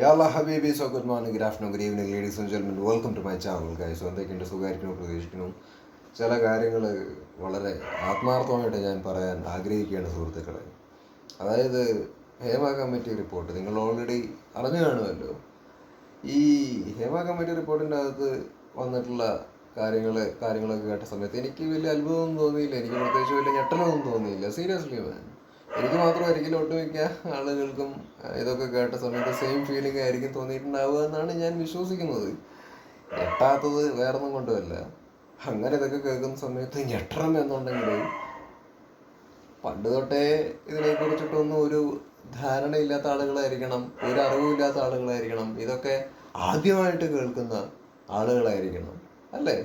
യാ ഹബീബി. So good morning good afternoon good evening ladies and ജെൻമെൻ welcome to my channel guys എന്തൊക്കെയുണ്ട്? സുഖമായിരിക്കുന്നു പ്രതീക്ഷിക്കുന്നു. ചില കാര്യങ്ങൾ വളരെ ആത്മാർത്ഥമായിട്ട് ഞാൻ പറയാൻ ആഗ്രഹിക്കുകയാണ് സുഹൃത്തുക്കളെ. അതായത് ഹേമ കമ്മിറ്റി റിപ്പോർട്ട് നിങ്ങൾ ഓൾറെഡി അറിഞ്ഞു കാണുമല്ലോ. ഈ ഹേമ കമ്മിറ്റി റിപ്പോർട്ടിന്റെ അകത്ത് വന്നിട്ടുള്ള കാര്യങ്ങൾ കാര്യങ്ങളൊക്കെ കേട്ട സമയത്ത് എനിക്ക് വലിയ അത്ഭുതമൊന്നും തോന്നിയില്ല. എനിക്ക് പ്രത്യേകിച്ച് വലിയ ഞെട്ടലൊന്നും തോന്നിയില്ല. സീരിയസ്ലി മാൻ എനിക്ക് മാത്രമായിരിക്കില്ല ഒട്ടുമിക്ക ആളുകൾക്കും ഇതൊക്കെ കേട്ട സമയത്ത് സെയിം ഫീലിംഗ് ആയിരിക്കും തോന്നിയിട്ടുണ്ടാവുക എന്നാണ് ഞാൻ വിശ്വസിക്കുന്നത്. ഞെട്ടാത്തത് വേറൊന്നും കൊണ്ടുമല്ല അങ്ങനെ ഇതൊക്കെ കേൾക്കുന്ന സമയത്ത് ഞെട്ടണം എന്നുണ്ടെങ്കിൽ പണ്ട് തൊട്ടേ ഇതിനെ കുറിച്ചിട്ടൊന്നും ഒരു ധാരണയില്ലാത്ത ആളുകളായിരിക്കണം ഒരു അറിവുമില്ലാത്ത ആളുകളായിരിക്കണം. ഇതൊക്കെ ആദ്യമായിട്ട് കേൾക്കുന്ന ആളുകളായിരിക്കണം. അല്ലേ?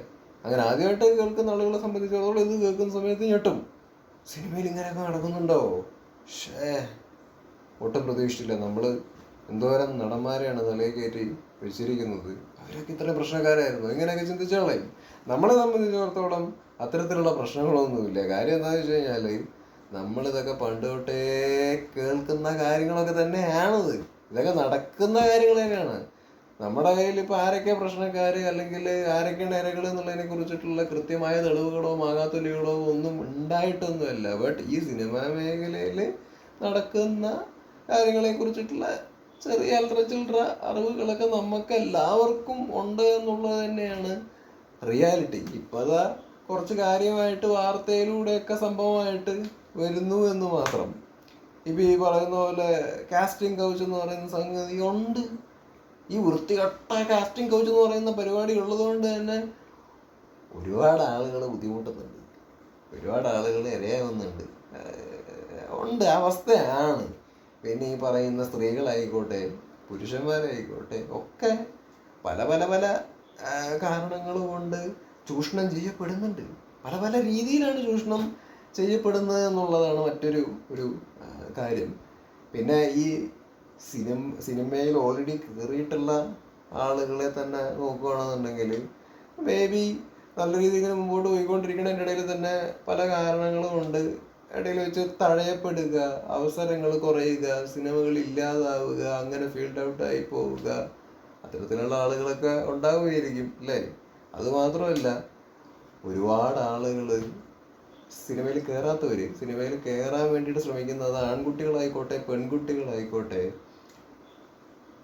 അങ്ങനെ ആദ്യമായിട്ട് കേൾക്കുന്ന ആളുകളെ സംബന്ധിച്ചിടത്തോളം ഇത് കേൾക്കുന്ന സമയത്ത് ഞെട്ടും. സിനിമയിൽ ഇങ്ങനെയൊക്കെ നടക്കുന്നുണ്ടോ? ഷേ ഒട്ടും പ്രതീക്ഷിച്ചില്ല. നമ്മൾ എന്തോരം നടന്മാരെയാണ് നിലയിൽ കയറ്റി വെച്ചിരിക്കുന്നത് അവരൊക്കെ ഇത്രയും പ്രശ്നക്കാരായിരുന്നു. ഇങ്ങനെയൊക്കെ ചിന്തിച്ചോളെ നമ്മളെ സംബന്ധിച്ചിടത്തോളം അത്തരത്തിലുള്ള പ്രശ്നങ്ങളൊന്നുമില്ല. കാര്യം എന്താണെന്ന് വെച്ച് കഴിഞ്ഞാൽ നമ്മളിതൊക്കെ പണ്ട് തൊട്ടേ കേൾക്കുന്ന കാര്യങ്ങളൊക്കെ തന്നെയാണത്. ഇതൊക്കെ നടക്കുന്ന കാര്യങ്ങൾ തന്നെയാണ്. നമ്മുടെ കയ്യിൽ ഇപ്പോൾ ആരൊക്കെ പ്രശ്നക്കാർ അല്ലെങ്കിൽ ആരൊക്കെയാണ് ഇരകൾ എന്നുള്ളതിനെ കുറിച്ചിട്ടുള്ള കൃത്യമായ തെളിവുകളോ മാങ്ങാത്തൊലികളോ ഒന്നും ഉണ്ടായിട്ടൊന്നുമല്ല. ബട്ട് ഈ സിനിമാ മേഖലയിൽ നടക്കുന്ന കാര്യങ്ങളെ കുറിച്ചിട്ടുള്ള ചെറിയ അൽത്ര ചില്ലറ അറിവുകളൊക്കെ നമുക്ക് എല്ലാവർക്കും ഉണ്ട് എന്നുള്ളത് തന്നെയാണ് റിയാലിറ്റി ഇപ്പം അതാ കുറച്ച് കാര്യമായിട്ട് വാർത്തയിലൂടെയൊക്കെ സംഭവമായിട്ട് വരുന്നു എന്ന് മാത്രം. ഇപ്പം ഈ പറയുന്ന പോലെ കാസ്റ്റിംഗ് കൗച്ച് എന്ന് പറയുന്ന സംഗതി ഉണ്ട്. ഈ വൃത്തികെട്ട കാസ്റ്റിംഗ് കോച്ച് എന്ന് പറയുന്ന പരിപാടി ഉള്ളതുകൊണ്ട് തന്നെ ഒരുപാട് ആളുകൾ ബുദ്ധിമുട്ടുന്നുണ്ട്. ഒരുപാട് ആളുകൾ ഇരയാവുന്നുണ്ട്. ഉണ്ട് അവസ്ഥയാണ്. പിന്നെ ഈ പറയുന്ന സ്ത്രീകളായിക്കോട്ടെ പുരുഷന്മാരായിക്കോട്ടെ ഒക്കെ പല പല പല കാരണങ്ങൾ കൊണ്ട് ചൂഷണം ചെയ്യപ്പെടുന്നുണ്ട്. പല പല രീതിയിലാണ് ചൂഷണം ചെയ്യപ്പെടുന്നത് എന്നുള്ളതാണ് മറ്റൊരു ഒരു കാര്യം. പിന്നെ ഈ സിനിമ സിനിമയിൽ ഓൾറെഡി കയറിയിട്ടുള്ള ആളുകളെ തന്നെ നോക്കുകയാണെന്നുണ്ടെങ്കിൽ മേ ബി നല്ല രീതിയിൽ മുമ്പോട്ട് പോയിക്കൊണ്ടിരിക്കുന്നതിന്റെ ഇടയിൽ തന്നെ പല കാരണങ്ങളും ഉണ്ട്. ഇടയിൽ വെച്ച് തഴയപ്പെടുക അവസരങ്ങൾ കുറയുക സിനിമകൾ ഇല്ലാതാവുക അങ്ങനെ ഫീൽഡ് ഔട്ട് ആയി പോവുക അത്തരത്തിലുള്ള ആളുകളൊക്കെ ഉണ്ടാവുകയായിരിക്കും അല്ലേ? അതുമാത്രമല്ല ഒരുപാട് ആളുകൾ സിനിമയിൽ കയറാത്തവർ സിനിമയിൽ കയറാൻ വേണ്ടിയിട്ട് ശ്രമിക്കുന്നത് ആൺകുട്ടികളായിക്കോട്ടെ പെൺകുട്ടികളായിക്കോട്ടെ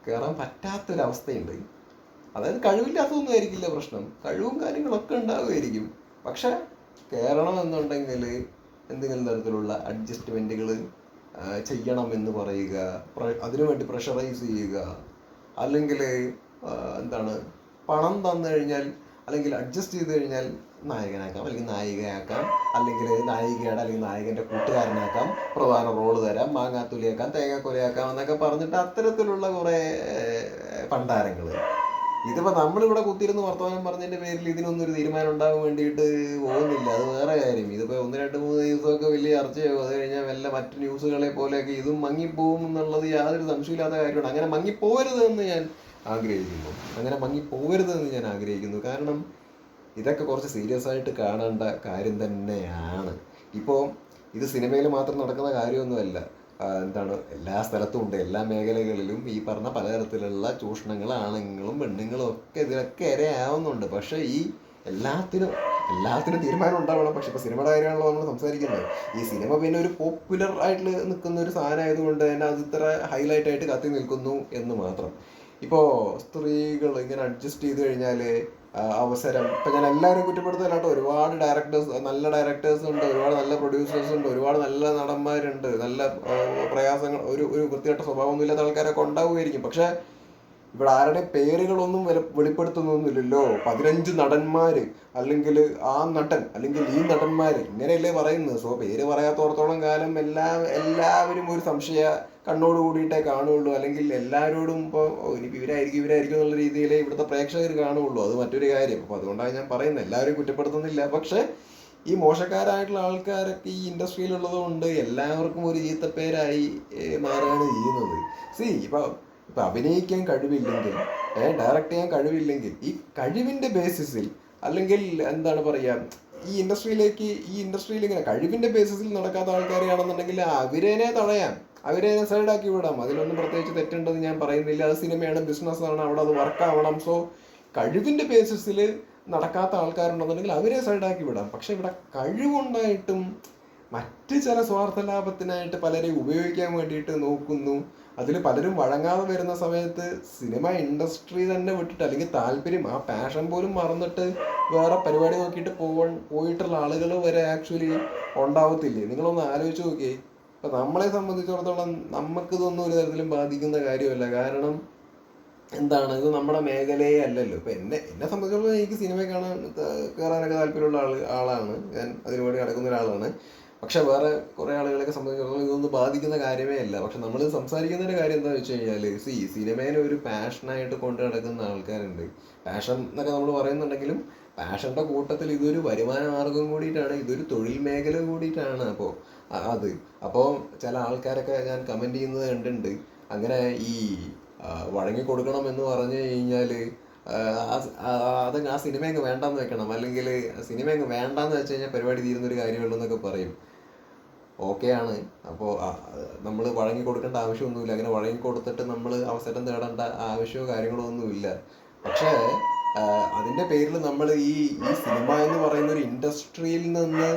കയറാൻ പറ്റാത്തൊരവസ്ഥയുണ്ട്. അതായത് കഴിവില്ലാത്തതൊന്നും ആയിരിക്കില്ല പ്രശ്നം. കഴിവും കാര്യങ്ങളൊക്കെ ഉണ്ടാവുമായിരിക്കും. പക്ഷെ കയറണം എന്നുണ്ടെങ്കിൽ എന്തെങ്കിലും തരത്തിലുള്ള അഡ്ജസ്റ്റ്മെന്റുകൾ ചെയ്യണം എന്ന് പറയുക അതിനുവേണ്ടി പ്രഷറൈസ് ചെയ്യുക അല്ലെങ്കിൽ എന്താണ് പണം തന്നു കഴിഞ്ഞാൽ അല്ലെങ്കിൽ അഡ്ജസ്റ്റ് ചെയ്ത് കഴിഞ്ഞാൽ നായകനാക്കാം അല്ലെങ്കിൽ നായികയാക്കാം അല്ലെങ്കിൽ നായികയുടെ അല്ലെങ്കിൽ നായകന്റെ കൂട്ടുകാരനാക്കാം പ്രധാന റോൾ തരാം മാങ്ങാത്തുലിയാക്കാം തേങ്ങാക്കൊലയാക്കാം എന്നൊക്കെ പറഞ്ഞിട്ട് അത്തരത്തിലുള്ള കുറേ പണ്ടാരങ്ങൾ ഇതിപ്പോൾ നമ്മളിവിടെ കുത്തിയിരുന്ന് വർത്തമാനം പറഞ്ഞതിന്റെ പേരിൽ ഇതിനൊന്നും ഒരു തീരുമാനം ഉണ്ടാകാൻ വേണ്ടിയിട്ട് പോകുന്നില്ല. അത് വേറെ കാര്യം. ഇതിപ്പോൾ ഒന്ന് രണ്ട് മൂന്ന് ദിവസമൊക്കെ വലിയ ചർച്ചയാകും അത് കഴിഞ്ഞാൽ വല്ല മറ്റ് ന്യൂസുകളെ പോലെയൊക്കെ ഇതും മങ്ങിപ്പോകും എന്നുള്ളത് യാതൊരു സംശയമില്ലാത്ത കാര്യമാണ്. അങ്ങനെ മങ്ങിപ്പോകരുത് എന്ന് ഞാൻ ആഗ്രഹിക്കുന്നു അങ്ങനെ മങ്ങി എന്ന് ഞാൻ ആഗ്രഹിക്കുന്നു. കാരണം ഇതൊക്കെ കുറച്ച് സീരിയസ് ആയിട്ട് കാണേണ്ട കാര്യം തന്നെയാണ്. ഇപ്പോൾ ഇത് സിനിമയിൽ മാത്രം നടക്കുന്ന കാര്യമൊന്നുമല്ല. എന്താണ് എല്ലാ സ്ഥലത്തും ഉണ്ട്. എല്ലാ മേഖലകളിലും ഈ പറഞ്ഞ പലതരത്തിലുള്ള ചൂഷണങ്ങൾ ആണുങ്ങളും പെണ്ണുങ്ങളും ഒക്കെ ഇതിലൊക്കെ ഇരയാവുന്നുണ്ട്. പക്ഷേ ഈ എല്ലാത്തിനും എല്ലാത്തിനും തീരുമാനം ഉണ്ടാവണം. പക്ഷെ ഇപ്പോൾ സിനിമയുടെ കാര്യമാണല്ലോ നമ്മൾ സംസാരിക്കുന്നത്. ഈ സിനിമ പിന്നെ ഒരു പോപ്പുലർ ആയിട്ട് നിൽക്കുന്ന ഒരു സാധനം ആയതുകൊണ്ട് തന്നെ അത് ഇത്ര ഹൈലൈറ്റ് ആയിട്ട് കത്തി നിൽക്കുന്നു എന്ന് മാത്രം. ഇപ്പോൾ സ്ത്രീകൾ ഇങ്ങനെ അഡ്ജസ്റ്റ് ചെയ്ത് കഴിഞ്ഞാൽ അവസരം. ഇപ്പം ഞാൻ എല്ലാവരും കുറ്റപ്പെടുത്തലാട്ടോ ഒരുപാട് ഡയറക്ടേഴ്സ് നല്ല ഡയറക്ടേഴ്സ് ഉണ്ട് ഒരുപാട് നല്ല പ്രൊഡ്യൂസേഴ്സ് ഉണ്ട് ഒരുപാട് നല്ല നടന്മാരുണ്ട് നല്ല പ്രയാസങ്ങൾ ഒരു ഒരു വൃത്തികെട്ട സ്വഭാവമൊന്നും ഇല്ലാത്ത ആൾക്കാരൊക്കെ ഉണ്ടാവുമായിരിക്കും. പക്ഷേ ഇവിടെ ആരുടെ പേരുകളൊന്നും വെളിപ്പെടുത്തുന്നൊന്നുമില്ലല്ലോ. പതിനഞ്ച് നടന്മാര് അല്ലെങ്കിൽ ആ നടൻ അല്ലെങ്കിൽ ഈ നടന്മാര് ഇങ്ങനെയല്ലേ പറയുന്നത്. സോ പേര് പറയാത്തോടത്തോളം കാലം എല്ലാ എല്ലാവരും ഒരു സംശയ കണ്ണോട് കൂടിയിട്ടേ കാണുള്ളൂ അല്ലെങ്കിൽ എല്ലാവരോടും ഇപ്പോൾ ഇനിയിപ്പോൾ ഇവരായിരിക്കും ഇവരായിരിക്കും എന്നുള്ള രീതിയിലേ ഇവിടുത്തെ പ്രേക്ഷകർ കാണുള്ളൂ അത് മറ്റൊരു കാര്യം. അപ്പോൾ അതുകൊണ്ടാണ് ഞാൻ പറയുന്നത്. എല്ലാവരും കുറ്റപ്പെടുത്തുന്നില്ല. പക്ഷേ ഈ മോശക്കാരായിട്ടുള്ള ആൾക്കാരൊക്കെ ഈ ഇൻഡസ്ട്രിയിലുള്ളതുകൊണ്ട് എല്ലാവർക്കും ഒരു ഈത്തപ്പേരായി മാറുകയാണ് ചെയ്യുന്നത്. സി ഇപ്പൊ ഇപ്പൊ അഭിനയിക്കാൻ കഴിവില്ലെങ്കിൽ ഡയറക്റ്റ് ചെയ്യാൻ കഴിവില്ലെങ്കിൽ ഈ കഴിവിന്റെ ബേസിസിൽ അല്ലെങ്കിൽ എന്താണ് പറയാ ഈ ഇൻഡസ്ട്രിയിലേക്ക് ഈ ഇൻഡസ്ട്രിയിൽ ഇങ്ങനെ കഴിവിന്റെ ബേസിസിൽ നടക്കാത്ത ആൾക്കാരെയാണെന്നുണ്ടെങ്കിൽ അവരേനെ തടയാം. അവരെ സൈഡാക്കി വിടാം. അതിലൊന്നും പ്രത്യേകിച്ച് തെറ്റുണ്ടെന്ന് ഞാൻ പറയുന്നില്ല. അത് സിനിമയാണ് ബിസിനസ്സാണ് അവിടെ അത് വർക്കാവണം സോ കഴിവിന്റെ ബേസിസിൽ നടക്കാത്ത ആൾക്കാരുണ്ടെന്നുണ്ടെങ്കിൽ അവരെ സൈഡാക്കി വിടാം. പക്ഷെ ഇവിടെ കഴിവുണ്ടായിട്ടും മറ്റ് ചില സ്വാർത്ഥ ലാഭത്തിനായിട്ട് പലരെയും ഉപയോഗിക്കാൻ വേണ്ടിയിട്ട് നോക്കുന്നു. അതിൽ പലരും വഴങ്ങാതെ വരുന്ന സമയത്ത് സിനിമ ഇൻഡസ്ട്രി തന്നെ വിട്ടിട്ട് അല്ലെങ്കിൽ താല്പര്യം ആ പാഷൻ പോലും മറന്നിട്ട് വേറെ പരിപാടി നോക്കിയിട്ട് പോകാൻ പോയിട്ടുള്ള ആളുകൾ വരെ ആക്ച്വലി ഉണ്ടാവത്തില്ലേ? നിങ്ങളൊന്ന് ആലോചിച്ച് നോക്കിയേ. ഇപ്പം നമ്മളെ സംബന്ധിച്ചിടത്തോളം നമുക്കിതൊന്നും ഒരു തരത്തിലും ബാധിക്കുന്ന കാര്യമല്ല. കാരണം എന്താണ്? ഇത് നമ്മുടെ മേഖലയെ അല്ലല്ലോ. ഇപ്പം എന്നെ എന്നെ സംബന്ധിച്ചിടത്തോളം എനിക്ക് സിനിമ കാണാൻ കയറാനൊക്കെ താല്പര്യമുള്ള ആൾ ആളാണ്. ഞാൻ അതിനു വേണ്ടി നടക്കുന്ന ഒരാളാണ്. പക്ഷെ വേറെ കുറേ ആളുകളൊക്കെ സംബന്ധിച്ചിടത്തോളം ഇതൊന്നും ബാധിക്കുന്ന കാര്യമേ അല്ല. പക്ഷെ നമ്മൾ സംസാരിക്കുന്നതിന്റെ കാര്യം എന്താണെന്ന് വെച്ച് കഴിഞ്ഞാൽ സി സിനിമേനെ ഒരു പാഷനായിട്ട് കൊണ്ടു നടക്കുന്ന ആൾക്കാരുണ്ട്. പാഷൻ എന്നൊക്കെ നമ്മൾ പറയുന്നുണ്ടെങ്കിലും പാഷന്റെ കൂട്ടത്തിൽ ഇതൊരു വരുമാന മാർഗം കൂടിയിട്ടാണ് ഇതൊരു തൊഴിൽ മേഖല കൂടിയിട്ടാണ് അപ്പോൾ അത്. അപ്പോൾ ചില ആൾക്കാരൊക്കെ ഞാൻ കമന്റ് ചെയ്യുന്നത് കണ്ടിട്ടുണ്ട്. അങ്ങനെ ഈ വഴങ്ങി കൊടുക്കണം എന്ന് പറഞ്ഞു കഴിഞ്ഞാൽ അത് ആ സിനിമ അങ്ങ് വേണ്ടാന്ന് വെക്കണം. അല്ലെങ്കിൽ സിനിമ അങ്ങ് വേണ്ടാന്ന് വെച്ച് കഴിഞ്ഞാൽ പരിപാടി തീരുന്നൊരു കാര്യമുള്ളൂ എന്നൊക്കെ പറയും. ഓക്കെ ആണ് അപ്പോൾ നമ്മൾ വഴങ്ങി കൊടുക്കേണ്ട ആവശ്യമൊന്നുമില്ല. അങ്ങനെ വഴങ്ങി കൊടുത്തിട്ട് നമ്മൾ അവസരം തേടേണ്ട ആവശ്യമോ കാര്യങ്ങളോ ഒന്നുമില്ല. പക്ഷേ അതിന്റെ പേരിൽ നമ്മൾ ഈ ഈ സിനിമ എന്ന് പറയുന്ന ഒരു ഇൻഡസ്ട്രിയിൽ നിന്ന്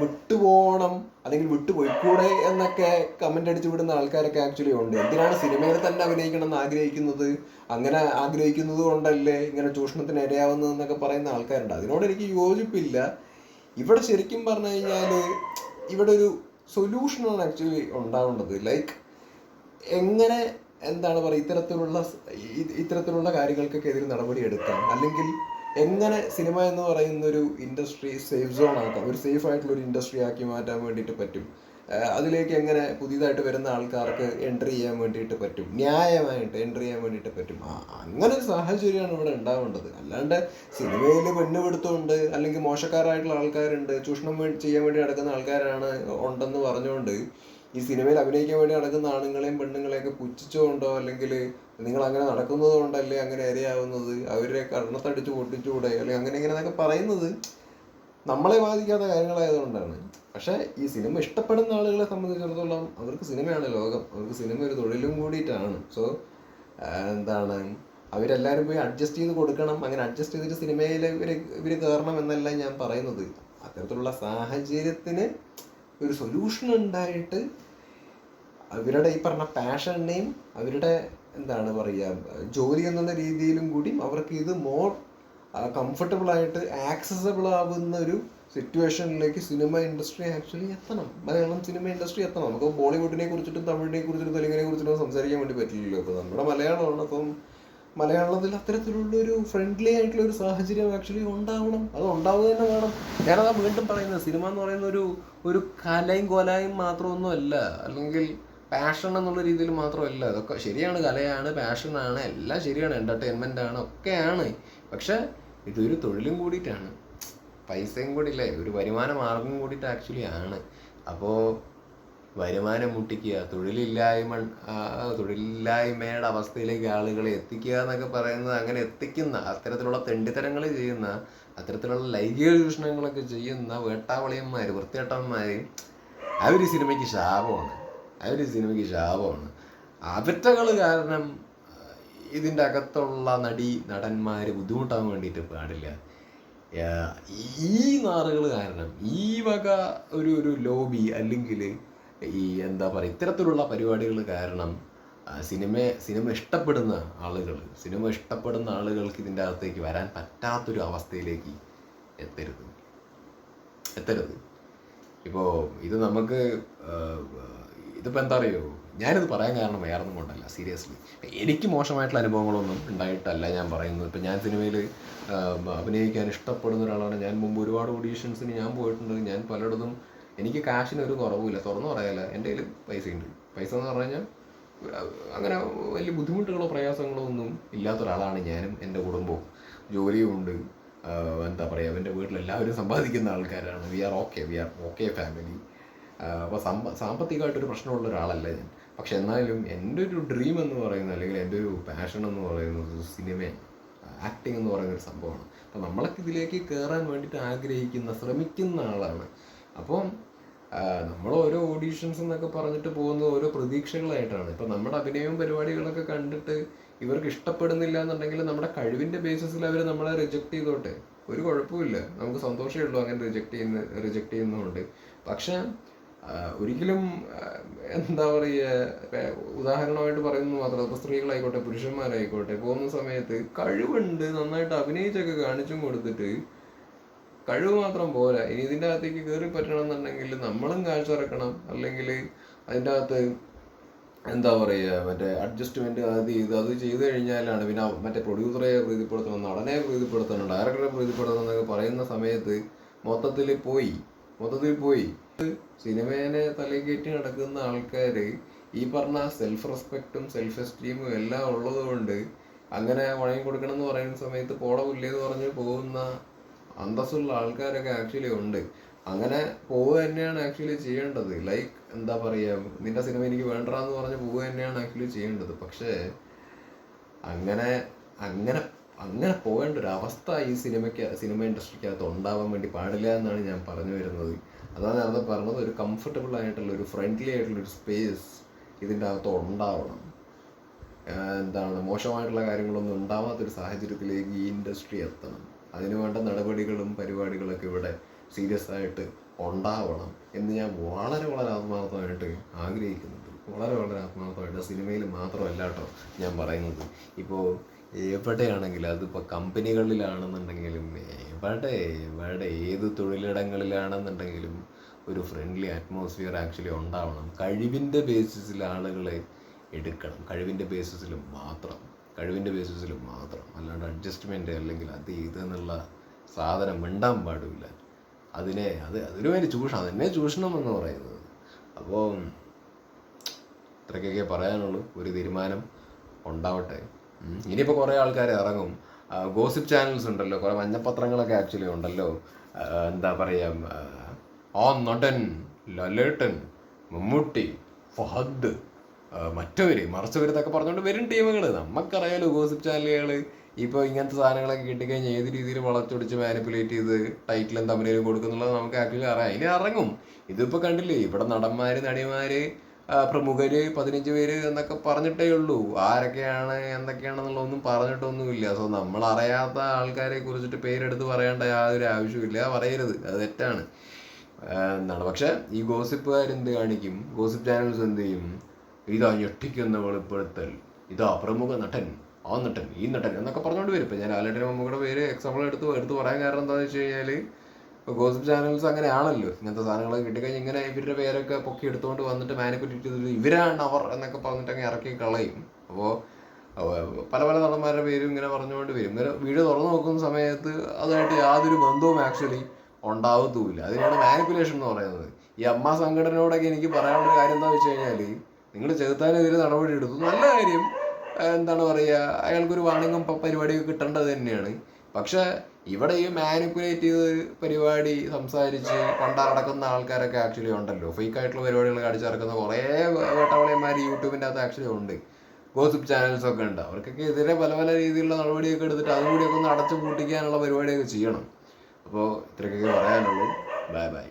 വിട്ടുപോകണം അല്ലെങ്കിൽ വിട്ടുപോയിക്കൂടെ എന്നൊക്കെ കമന്റ് അടിച്ചു വിടുന്ന ആൾക്കാരൊക്കെ ആക്ച്വലി ഉണ്ട്. എന്തിനാണ് സിനിമയിൽ തന്നെ അഭിനയിക്കണം എന്ന് ആഗ്രഹിക്കുന്നത്? അങ്ങനെ ആഗ്രഹിക്കുന്നത് കൊണ്ടല്ലേ ഇങ്ങനെ ചൂഷണത്തിന് ഇരയാവുന്നതെന്നൊക്കെ പറയുന്ന ആൾക്കാരുണ്ട്. അതിനോട് എനിക്ക് യോജിപ്പില്ല. ഇവിടെ ശരിക്കും പറഞ്ഞു കഴിഞ്ഞാൽ ഇവിടെ ഒരു സൊല്യൂഷനാണ് ആക്ച്വലി ഉണ്ടാവേണ്ടത്. ലൈക്ക് എങ്ങനെ എന്താണ് പറയുക ഇത്തരത്തിലുള്ള ഇത്തരത്തിലുള്ള കാര്യങ്ങൾക്കൊക്കെ എതിരെ നടപടി എടുക്കാം? അല്ലെങ്കിൽ എങ്ങനെ സിനിമ എന്ന് പറയുന്ന ഒരു ഇൻഡസ്ട്രി സേഫ് സോൺ ആക്കാം? ഒരു സേഫ് ആയിട്ടുള്ള ഒരു ഇൻഡസ്ട്രി ആക്കി മാറ്റാൻ വേണ്ടിയിട്ട് പറ്റും? അതിലേക്ക് എങ്ങനെ പുതിയതായിട്ട് വരുന്ന ആൾക്കാർക്ക് എൻട്രി ചെയ്യാൻ വേണ്ടിയിട്ട് പറ്റും? ന്യായമായിട്ട് എൻട്രി ചെയ്യാൻ വേണ്ടിയിട്ട് പറ്റും? അങ്ങനെ ഒരു സാഹചര്യമാണ് ഇവിടെ ഉണ്ടാവേണ്ടത്. അല്ലാണ്ട് സിനിമയിൽ പെണ്ണ് പെണ്ണുപിടുത്തമുണ്ട് അല്ലെങ്കിൽ മോശക്കാരായിട്ടുള്ള ആൾക്കാരുണ്ട് ചൂഷണം ചെയ്യാൻ വേണ്ടി നടക്കുന്ന ആൾക്കാരാണ് ഉണ്ടെന്ന് പറഞ്ഞുകൊണ്ട് ഈ സിനിമയിൽ അഭിനയിക്കാൻ വേണ്ടി നടക്കുന്ന ആണുങ്ങളെയും പെണ്ണുങ്ങളെയൊക്കെ പുച്ഛിച്ചുകൊണ്ടോ അല്ലെങ്കിൽ നിങ്ങൾ അങ്ങനെ നടക്കുന്നത് കൊണ്ടല്ലേ അങ്ങനെ ഇരയാവുന്നത്? അവരെ കർണത്തടിച്ച് പൊട്ടിച്ചുകൂടെ? അല്ലെങ്കിൽ അങ്ങനെ ഇങ്ങനെ എന്നൊക്കെ പറയുന്നത് നമ്മളെ ബാധിക്കാത്ത കാര്യങ്ങളായതുകൊണ്ടാണ്. പക്ഷേ ഈ സിനിമ ഇഷ്ടപ്പെടുന്ന ആളുകളെ സംബന്ധിച്ചിടത്തോളം അവർക്ക് സിനിമയാണ് ലോകം. അവർക്ക് സിനിമ ഒരു തൊഴിലും കൂടിയിട്ടാണ്. സോ എന്താണ്? അവരെല്ലാവരും പോയി അഡ്ജസ്റ്റ് ചെയ്ത് കൊടുക്കണം. അങ്ങനെ അഡ്ജസ്റ്റ് ചെയ്തിട്ട് സിനിമയിൽ ഇവർ ഇവർ കയറണം എന്നല്ല ഞാൻ പറയുന്നത്. അത്തരത്തിലുള്ള സാഹചര്യത്തിന് ഒരു സൊല്യൂഷൻ ഉണ്ടായിട്ട് അവരുടെ ഈ പറഞ്ഞ പാഷനെയും അവരുടെ എന്താണ് പറയുക ജോലി എന്നുള്ള രീതിയിലും കൂടി അവർക്ക് ഇത് മോർ കംഫർട്ടബിൾ ആയിട്ട് ആക്സസബിൾ ആവുന്ന ഒരു സിറ്റുവേഷനിലേക്ക് സിനിമ ഇൻഡസ്ട്രി ആക്ച്വലി എത്തണം. മലയാളം സിനിമ ഇൻഡസ്ട്രി എത്തണം. നമുക്ക് ബോളിവുഡിനെ കുറിച്ചിട്ടും തമിഴിനെ കുറിച്ചിട്ടും തെലുങ്കിനെ കുറിച്ചിട്ടും സംസാരിക്കാൻ വേണ്ടി പറ്റില്ലല്ലോ. അപ്പോൾ നമ്മുടെ മലയാളമാണ്. അപ്പം മലയാളത്തിൽ അത്തരത്തിലുള്ള ഒരു ഫ്രണ്ട്ലി ആയിട്ടുള്ള ഒരു സാഹചര്യം ആക്ച്വലി ഉണ്ടാവണം. അത് ഉണ്ടാവുക തന്നെ വേണം. ഞാനതാ വീണ്ടും പറയുന്നത്. സിനിമ എന്ന് പറയുന്ന ഒരു ഒരു കലയും കൊലയും മാത്രമൊന്നും അല്ല അല്ലെങ്കിൽ പാഷൻ എന്നുള്ള രീതിയിൽ മാത്രമല്ല. അതൊക്കെ ശരിയാണ്. കലയാണ് പാഷനാണ് എല്ലാം ശരിയാണ്. എന്റർടൈൻമെന്റ് ആണ്. ഒക്കെയാണ്. പക്ഷെ ഇതൊരു തൊഴിലും കൂടിയിട്ടാണ്. പൈസയും കൂടി ഇല്ലേ ഒരു വരുമാന മാർഗം കൂടിയിട്ട് ആക്ച്വലി ആണ്. അപ്പോൾ വരുമാനം മുട്ടിക്കുക തൊഴിലില്ലായ്മ തൊഴിലില്ലായ്മയുടെ അവസ്ഥയിലേക്ക് ആളുകളെ എത്തിക്കുക എന്നൊക്കെ പറയുന്നത് അങ്ങനെ എത്തിക്കുന്ന അത്തരത്തിലുള്ള തെണ്ടിത്തരങ്ങൾ ചെയ്യുന്ന അത്തരത്തിലുള്ള ലൈംഗിക ചൂഷണങ്ങളൊക്കെ ചെയ്യുന്ന വേട്ടാവളിയന്മാർ വൃത്തിയേട്ടന്മാർ ആ ഒരു സിനിമയ്ക്ക് ശാപമാണ്. ആ ഒരു സിനിമയ്ക്ക് ശാപമാണ്. അവറ്റകൾ കാരണം ഇതിന്റെ അകത്തുള്ള നടി നടന്മാർ ബുദ്ധിമുട്ടാൻ വേണ്ടിയിട്ട് പാടില്ല. ഈ നാറുകൾ കാരണം ഈ വക ഒരു ഒരു ലോബി അല്ലെങ്കിൽ ഈ എന്താ പറയുക ഇത്തരത്തിലുള്ള പരിപാടികൾ കാരണം സിനിമ സിനിമ ഇഷ്ടപ്പെടുന്ന ആളുകൾ സിനിമ ഇഷ്ടപ്പെടുന്ന ആളുകൾക്ക് ഇതിന്റെ അകത്തേക്ക് വരാൻ പറ്റാത്തൊരു അവസ്ഥയിലേക്ക് എത്തരുത്. എത്തരുത്. ഇപ്പോൾ ഇത് നമുക്ക് ഇതിപ്പോൾ എന്താ അറിയോ? ഞാനിത് പറയാൻ കാരണം വേറെ ഒന്നും കൊണ്ടല്ല സീരിയസ്ലി എനിക്ക് മോശമായിട്ടുള്ള അനുഭവങ്ങളൊന്നും ഉണ്ടായിട്ടല്ല ഞാൻ പറയുന്നത്. ഇപ്പം ഞാൻ സിനിമയിൽ അഭിനയിക്കാൻ ഇഷ്ടപ്പെടുന്ന ഒരാളാണ്. ഞാൻ മുമ്പ് ഒരുപാട് ഓഡീഷൻസിന് ഞാൻ പോയിട്ടുണ്ട്. ഞാൻ പലയിടത്തും എനിക്ക് കാശിന് ഒരു കുറവുമില്ല. തുറന്നു പറയാല്ല എന്റെ കയ്യിൽ പൈസയുണ്ട്. പൈസ എന്ന് പറഞ്ഞു കഴിഞ്ഞാൽ അങ്ങനെ വലിയ ബുദ്ധിമുട്ടുകളോ പ്രയാസങ്ങളോ ഒന്നും ഇല്ലാത്ത ഒരാളാണ് ഞാനും എന്റെ കുടുംബവും. ജോലിയുമുണ്ട് എന്താ പറയുക എന്റെ വീട്ടിൽ എല്ലാവരും സമ്പാദിക്കുന്ന ആൾക്കാരാണ്. We are okay we are okay family അപ്പോൾ സമ്പ സാമ്പത്തികമായിട്ടൊരു പ്രശ്നമുള്ള ഒരാളല്ല ഞാൻ. പക്ഷെ എന്നാലും എന്റെ ഒരു ഡ്രീം എന്ന് പറയുന്നത് അല്ലെങ്കിൽ എന്റെ ഒരു പാഷൻ എന്ന് പറയുന്നത് സിനിമയാണ് ആക്ടിങ് എന്ന് പറയുന്ന ഒരു സംഭവമാണ്. അപ്പോൾ നമ്മളൊക്കെ ഇതിലേക്ക് കയറാൻ വേണ്ടിയിട്ട് ആഗ്രഹിക്കുന്ന ശ്രമിക്കുന്ന ആളാണ്. അപ്പം നമ്മൾ ഓരോ ഓഡീഷൻസ് എന്നൊക്കെ പറഞ്ഞിട്ട് പോകുന്നത് ഓരോ പ്രതീക്ഷകളായിട്ടാണ്. ഇപ്പം നമ്മുടെ അഭിനയവും പരിപാടികളൊക്കെ കണ്ടിട്ട് ഇവർക്ക് ഇഷ്ടപ്പെടുന്നില്ല എന്നുണ്ടെങ്കിൽ നമ്മുടെ കഴിവിന്റെ ബേസിസിൽ അവർ നമ്മളെ റിജക്ട് ചെയ്തോട്ടെ. ഒരു കുഴപ്പമില്ല നമുക്ക് സന്തോഷമേ ഉള്ളൂ അങ്ങനെ റിജക്ട് ചെയ്യുന്ന റിജക്ട് ചെയ്യുന്നതുകൊണ്ട്. പക്ഷേ ഒരിക്കലും എന്താ പറയുക ഉദാഹരണമായിട്ട് പറയുന്നത് മാത്രം ഇപ്പോൾ സ്ത്രീകളായിക്കോട്ടെ പുരുഷന്മാരായിക്കോട്ടെ പോകുന്ന സമയത്ത് കഴിവുണ്ട് നന്നായിട്ട് അഭിനയിച്ചൊക്കെ കാണിച്ചും കൊടുത്തിട്ട് കഴിവ് മാത്രം പോരാ. ഇനി ഇതിന്റെ അകത്തേക്ക് കയറി പറ്റണം എന്നുണ്ടെങ്കിൽ നമ്മളും കാഴ്ചറക്കണം അല്ലെങ്കിൽ അതിന്റെ അകത്ത് എന്താ പറയുക മറ്റേ അഡ്ജസ്റ്റ്മെന്റ് അത് ചെയ്ത് അത് ചെയ്തു കഴിഞ്ഞാലാണ് പിന്നെ മറ്റേ പ്രൊഡ്യൂസറെ പ്രീതിപ്പെടുത്തണം നടനെ പ്രീതിപ്പെടുത്തണം ഡയറക്ടറെ പ്രീതിപ്പെടുത്തണം എന്നൊക്കെ പറയുന്ന സമയത്ത് മൊത്തത്തിൽ പോയി മൊത്തത്തിൽ പോയി. സിനിമേനെ തലകേറ്റി നടക്കുന്ന ആൾക്കാർ ഈ പറഞ്ഞ സെൽഫ് റെസ്പെക്റ്റും സെൽഫ് എസ്റ്റീമും എല്ലാം ഉള്ളത് കൊണ്ട് അങ്ങനെ വഴങ്ങി കൊടുക്കണം എന്ന് പറയുന്ന സമയത്ത് പോട പുല്ലേന്ന് പറഞ്ഞ് പോകുന്ന അന്തസ്സുള്ള ആൾക്കാരൊക്കെ ആക്ച്വലി ഉണ്ട്. അങ്ങനെ പോവുക തന്നെയാണ് ആക്ച്വലി ചെയ്യേണ്ടത്. ലൈക്ക് എന്താ പറയുക നിന്റെ സിനിമ എനിക്ക് വേണ്ടെന്ന് പറഞ്ഞ് പോവുക തന്നെയാണ് ആക്ച്വലി ചെയ്യേണ്ടത്. പക്ഷേ അങ്ങനെ അങ്ങനെ അങ്ങനെ പോകേണ്ട ഒരു അവസ്ഥ ഈ സിനിമയ്ക്ക് സിനിമ ഇൻഡസ്ട്രിക്കകത്ത് ഉണ്ടാവാൻ വേണ്ടി പാടില്ല എന്നാണ് ഞാൻ പറഞ്ഞു വരുന്നത്. അതാണ് നേരത്തെ പറഞ്ഞത് ഒരു കംഫർട്ടബിൾ ആയിട്ടുള്ള ഒരു ഫ്രണ്ട്ലി ആയിട്ടുള്ള ഒരു സ്പേസ് ഇതിന്റെ അകത്ത് ഉണ്ടാവണം എന്താണ് മോശമായിട്ടുള്ള കാര്യങ്ങളൊന്നും ഉണ്ടാവാത്തൊരു സാഹചര്യത്തിലേക്ക് ഈ ഇൻഡസ്ട്രി എത്തണം. അതിനു വേണ്ട നടപടികളും പരിപാടികളൊക്കെ ഇവിടെ സീരിയസ് ആയിട്ട് ഉണ്ടാവണം എന്ന് ഞാൻ വളരെ വളരെ ആത്മാർത്ഥമായിട്ട് ആഗ്രഹിക്കുന്നുണ്ട്. വളരെ വളരെ ആത്മാർത്ഥമായിട്ട് സിനിമയിൽ മാത്രമല്ല കേട്ടോ ഞാൻ പറയുന്നത്. ഇപ്പോൾ എവിടെയാണെങ്കിലും അതിപ്പോൾ കമ്പനികളിലാണെന്നുണ്ടെങ്കിലും എവിടെ എവിടെ ഏത് തൊഴിലിടങ്ങളിലാണെന്നുണ്ടെങ്കിലും ഒരു ഫ്രണ്ട്ലി അറ്റ്മോസ്ഫിയർ ആക്ച്വലി ഉണ്ടാവണം. കഴിവിന്റെ ബേസിസിൽ ആളുകളെ എടുക്കണം. കഴിവിന്റെ ബേസിസിൽ മാത്രം. കഴിവിന്റെ ബേസിസിൽ മാത്രം. അല്ലാണ്ട് അഡ്ജസ്റ്റ്മെന്റ് അല്ലെങ്കിൽ അത് ഇത് എന്നുള്ള സാധനം മിണ്ടാൻ പാടില്ല. അതിനെ അത് അതിനു വേണ്ടി ചൂഷണം. അതിനെ ചൂഷണം എന്ന് പറയുന്നത്. അപ്പോൾ ഇത്രയ്ക്കൊക്കെ പറയാനുള്ളൂ. ഒരു തീരുമാനം ഉണ്ടാവട്ടെ. ഇനിയിപ്പോൾ കുറേ ആൾക്കാർ ഇറങ്ങും. ഗോസിപ്പ് ചാനൽസ് ഉണ്ടല്ലോ. കുറേ മഞ്ഞപ്പത്രങ്ങളൊക്കെ ആക്ച്വലി ഉണ്ടല്ലോ. എന്താ പറയുക ആ നടൻ ലലേട്ടൻ മമ്മൂട്ടി ഫഹദ് മറ്റവർ മറച്ചവർ എന്നൊക്കെ പറഞ്ഞുകൊണ്ട് വരും ടീമുകൾ നമുക്കറിയാലോ ഗോസിപ്പ് ചാനലുകൾ ഇപ്പോൾ ഇങ്ങനത്തെ സാധനങ്ങളൊക്കെ കിട്ടിക്കഴിഞ്ഞാൽ ഏത് രീതിയിൽ വളച്ചൊടിച്ച് മാനിപ്പുലേറ്റ് ചെയ്ത് ടൈറ്റിലും തമ്മിലും കൊടുക്കുന്നുള്ളത് നമുക്ക് ആക്ച്വലി അറിയാം. ഇനി ഇറങ്ങും. ഇതിപ്പോൾ കണ്ടില്ലേ ഇവിടെ നടന്മാർ നടിമാര് ആ, പ്രമുഖര് പതിനഞ്ച് പേര് എന്നൊക്കെ പറഞ്ഞിട്ടേ ഉള്ളൂ. ആരൊക്കെയാണ് എന്തൊക്കെയാണെന്നുള്ളതൊന്നും പറഞ്ഞിട്ടൊന്നുമില്ല. സോ നമ്മൾ അറിയാത്ത ആൾക്കാരെ കുറിച്ചിട്ട് പേരെടുത്ത് പറയേണ്ട യാതൊരു ആവശ്യമില്ല പറയരുത്. അത് തെറ്റാണ്. എന്താണ്? പക്ഷെ ഈ ഗോസിപ്പുകാർ എന്ത് കാണിക്കും? ഗോസിപ്പ് ചാനൽസ് എന്ത് ചെയ്യും? ഇതാ ഞെട്ടിക്കുന്ന വെളിപ്പെടുത്തൽ. ഇതാ പ്രമുഖ നടൻ. ആ നടൻ ഈ നടൻ എന്നൊക്കെ പറഞ്ഞുകൊണ്ട് വരും. ഇപ്പം ഞാൻ ലാലേട്ടൻ മമ്മൂക്കയുടെ പേര് എക്സാമ്പിൾ എടുത്ത് എടുത്ത് പറയാൻ കാരണം എന്താണെന്ന് വെച്ച് കഴിഞ്ഞാൽ ഗോസിപ്പ് ചാനൽസ് അങ്ങനെയാണല്ലോ. ഇങ്ങനത്തെ സാധനങ്ങളൊക്കെ കിട്ടിക്കഴിഞ്ഞാൽ ഇങ്ങനെ ഇവരുടെ പേരൊക്കെ പൊക്കി എടുത്തുകൊണ്ട് വന്നിട്ട് മാനിപ്പുലേറ്റ് ചെയ്തിട്ട് ഇവരാണ് അവർ എന്നൊക്കെ പറഞ്ഞിട്ട് അങ്ങനെ ഇറക്കി കളയും. അപ്പോൾ പല പല നടന്മാരുടെ പേരും ഇങ്ങനെ പറഞ്ഞുകൊണ്ട് വരും. ഇങ്ങനെ വീട് തുറന്നു നോക്കുന്ന സമയത്ത് അതായിട്ട് യാതൊരു ബന്ധവും ആക്ച്വലി ഉണ്ടാവത്തുമില്ല. അതിനാണ് മാനിപ്പുലേഷൻ എന്ന് പറയുന്നത്. ഈ അമ്മ സംഘടനയോടൊക്കെ എനിക്ക് പറയാനുള്ള കാര്യം എന്താ വെച്ച് കഴിഞ്ഞാൽ നിങ്ങൾ ചെറുത്താനെതിരെ നടപടി എടുത്തു. നല്ല കാര്യം. എന്താണ് പറയുക അയാൾക്കൊരു വാണിംഗും പരിപാടിയൊക്കെ കിട്ടേണ്ടത് തന്നെയാണ്. പക്ഷെ ഇവിടെ ഈ മാനിപ്പുലേറ്റ് ചെയ്ത് പരിപാടി സംസാരിച്ച് കൊണ്ടറടക്കുന്ന ആൾക്കാരൊക്കെ ആക്ച്വലി ഉണ്ടല്ലോ. ഫേക്ക് ആയിട്ടുള്ള പരിപാടികൾ കാണിച്ചു നടക്കുന്ന കുറേ വേട്ടവളയന്മാർ യൂട്യൂബിന്റെ അകത്ത് ആക്ച്വലി ഉണ്ട്. ഗോസിപ്പ് ചാനൽസ് ഒക്കെ ഉണ്ട്. അവർക്കൊക്കെ എതിരെ പല പല രീതിയിലുള്ള നടപടിയൊക്കെ എടുത്തിട്ട് അതുകൂടിയൊക്കെ ഒന്ന് അടച്ചു പൂട്ടിക്കാനുള്ള പരിപാടിയൊക്കെ ചെയ്യണം. അപ്പോൾ ഇത്രയൊക്കെ പറയാനുള്ളൂ. Bye bye